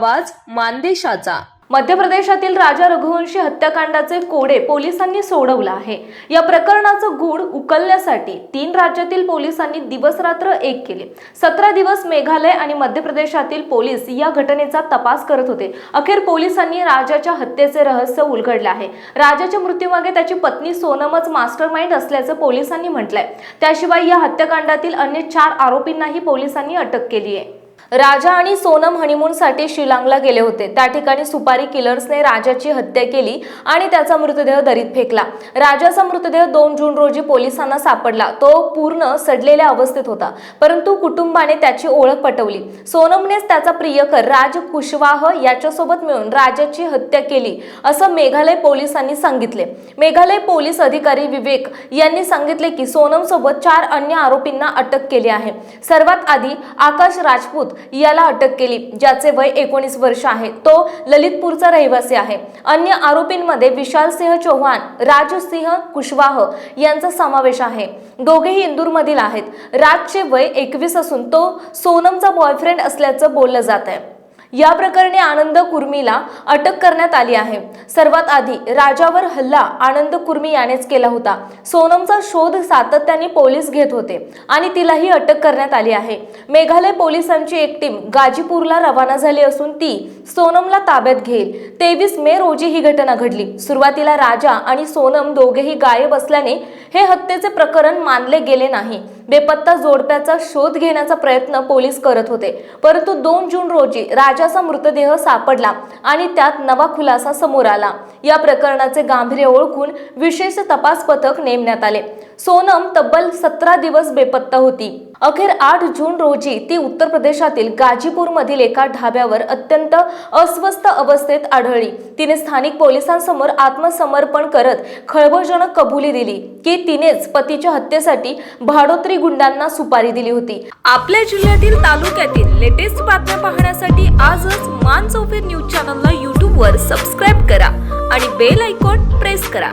आवाज मानदेशाचा. मध्य प्रदेशातील राजा रघुवंशी हत्याकांडाचे कोडे पोलिसांनी सोडवलं आहे. या प्रकरणाचं गूढ उकलण्यासाठी तीन राज्यातील पोलिसांनी दिवसरात्र एक केले. सतरा दिवस मेघालय आणि मध्य प्रदेशातील पोलीस या घटनेचा तपास करत होते. अखेर पोलिसांनी राजाच्या हत्येचे रहस्य उलगडले आहे. राजाच्या मृत्यूमागे त्याची पत्नी सोनमच मास्टर माइंड असल्याचं पोलिसांनी म्हटलंय. त्याशिवाय या हत्याकांडातील अन्य चार आरोपींनाही पोलिसांनी अटक केली आहे राजा आणि सोनम हनीमूनसाठी शिलांगला गेले होते. त्या ठिकाणी सुपारी किलर्सने राजाची हत्या केली आणि त्याचा मृतदेह दरीत फेकला. राजाचा मृतदेह दोन जून रोजी पोलिसांना सापडला. तो पूर्ण सडलेल्या अवस्थेत होता. परंतु कुटुंबाने त्याची ओळख पटवली. सोनमनेच त्याचा प्रियकर राज कुशवाह याच्यासोबत मिळून राजाची हत्या केली असं मेघालय पोलिसांनी सांगितले. मेघालय पोलीस अधिकारी विवेक यांनी सांगितले की सोनम सोबत चार अन्य आरोपींना अटक केली आहे. सर्वात आधी आकाश राजपूत याला अटक केली ज्याचे वय एकोणीस वर्ष आहे. तो ललितपूरचा रहिवासी आहे. अन्य आरोपींमध्ये विशाल सिंह चौहान राजसिंह कुशवाह यांचा समावेश आहे. दोघेही इंदूरमधील आहेत. राजचे वय एकवीस असून तो सोनमचा बॉयफ्रेंड असल्याचं बोललं जात आहे या प्रकरणी आनंद कुर्मीला अटक करण्यात आली आहे. सर्वात आधी राजावर हल्ला आनंद कुर्मी यानेच केला होता. सोनमचा शोध सातत्याने पोलीस घेत होते आणि तिलाही अटक करण्यात आली आहे. मेघालय पोलिसांची एक टीम गाजीपूरला रवाना झाली असून ती सोनमला ताब्यात घेईल. तेवीस मे रोजी ही घटना घडली. सुरुवातीला राजा आणि सोनम दोघेही गायब असल्याने हे हत्येचे प्रकरण मानले गेले नाही. बेपत्ता जोडप्याचा शोध घेण्याचा प्रयत्न पोलीस करत होते. परंतु दोन जून रोजी राजाचा मृतदेह सापडला आणि त्यात नवा खुलासा समोर आला. या प्रकरणाचे गांभीर्य ओळखून विशेष तपास पथक नेमण्यात आले. सोनम तब्बल सतरा दिवस बेपत्ता होती. अखेर आठ जून रोजी ती उत्तर प्रदेशातील गाजीपूर मधील एका ढाब्यावर अत्यंत अस्वस्थ अवस्थेत आढळली. तिने स्थानिक पोलिसांसमोर आत्मसमर्पण करत खळबळजनक कबुली दिली. की तिनेच पतीच्या हत्येसाठी भाडोत्री गुंडांना सुपारी दिली होती. आपल्या जिल्ह्यातील तालुक्यातील लेटेस्ट बातम्या पाहण्यासाठी आजच मान चौफेर न्यूज चॅनलला यूट्यूबवर सबस्क्राईब करा आणि बेल आयकॉन प्रेस करा.